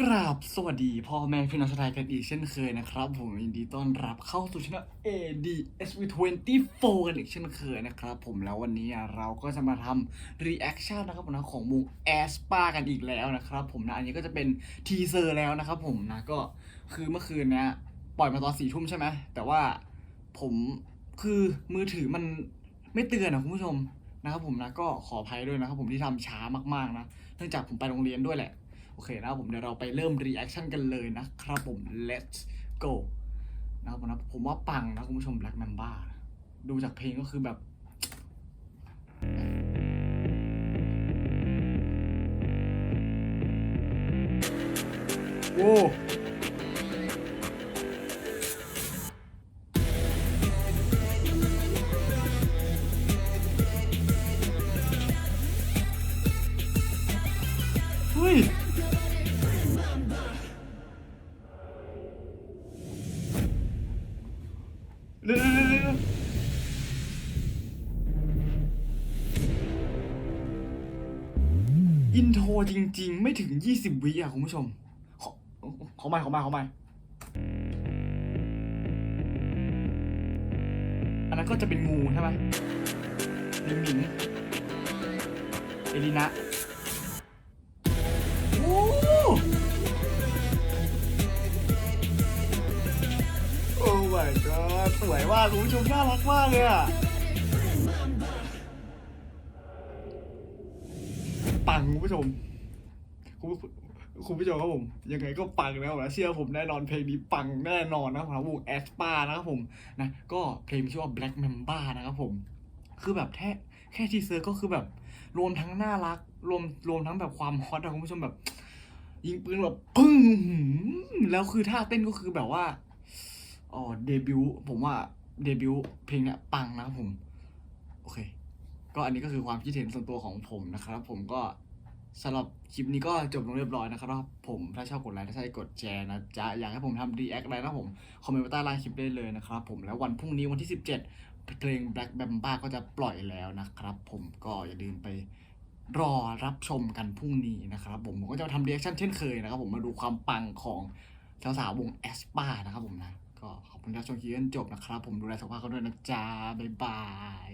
กราบสวัสดีพ่อแม่พี่น้องชาวไทยกันอีกเช่นเคยนะครับ ผมยินดีต้อนรับเข้าสู่ช่อง ADSV24 กันอีกเช่นเคยนะครับ ผมแล้ววันนี้เราก็จะมาทำ reaction นนะครับผมนะของวง a s p a กันอีกแล้วนะครับ ผมนะอันนี้ก็จะเป็นทีเซอร์แล้วนะครับผมนะก็คือเมื่อคืนเนี้ยปล่อยมาตอนสี่ทุ่มใช่ไหมแต่ว่าผมคือมือถือมันไม่เตือนนะคุณผู้ชมนะครับผมนะก็ขออภัยด้วยนะครับผมที่ทำช้ามากๆนะเนื่องจากผมไปโรงเรียนด้วยแหละ โอเคนะครับผมเดี๋ยวเราไปเริ่มรีแอคชั่นกันเลยนะครับผม let's go นะครับผมนะผมว่าปังนะคุณผู้ชม Black Mamba ดูจากเพลงก็คือแบบโอ้เฮ้ย เร็วๆๆอินโทรจริง ๆ ไม่ถึง 20 วิอะ คุณผู้ชม ขอขอม่ขอม่ขอม่อันนั้นก็จะเป็นงูใช่ไหมลิมหมิง เอลินะ สวยมาคุณผู้ชมน่ารักมากเลยอะปังคุณผู้ชมคุณผู้คุณผู้ชมครับผม ยังไงก็ปังนะครับนะเชื่อผมแน่นอนเพลงนี้ปังแน่นอนนะครับผมวงแอสปานะครับผมนะก็เพลงชื่อว่า Black Mamba นะครับผม คือแบบแค่แค่ทีเซอร์ก็คือแบบ รวมทั้งน่ารัก รวมรวมทั้งแบบความฮอตนะคุณผู้ชมแบบ ยิงปืนแบบปึ้งหืมแล้วคือท่าเต้นก็คือแบบว่า อ๋อเดบิวต์ผมว่าเดบิวต์เพลงเนี้ยปังนะครับผม โอเค ก็อันนี้ก็คือความคิดเห็นส่วนตัวของผมนะครับ ผมก็สำหรับคลิปนี้ก็จบลงเรียบร้อยนะครับ ผมถ้าชอบกดไลค์ถ้าใช่กดแชร์นะจ๊ะอยากให้ผมทำรีแอคอะไรนะผม คอมเมนต์ไว้ใต้ล่างคลิปได้เลยนะครับผมแล้ววันพรุ่งนี้วันที่ 17 เพลง Black Bamba ก็จะปล่อยแล้วนะครับ ผมก็อย่าลืมไปรอรับชมกันพรุ่งนี้นะครับผมผมก็จะทำรีแอคชั่นเช่นเคยนะครับผมมาดูความปังของสาวๆวงแอสปานะครับผมนะ ก็ขอบคุณที่รับชมคลิปจนจบนะครับ ผมดูแลสุขภาพกันด้วยนะจ๊ะบ๊ายบาย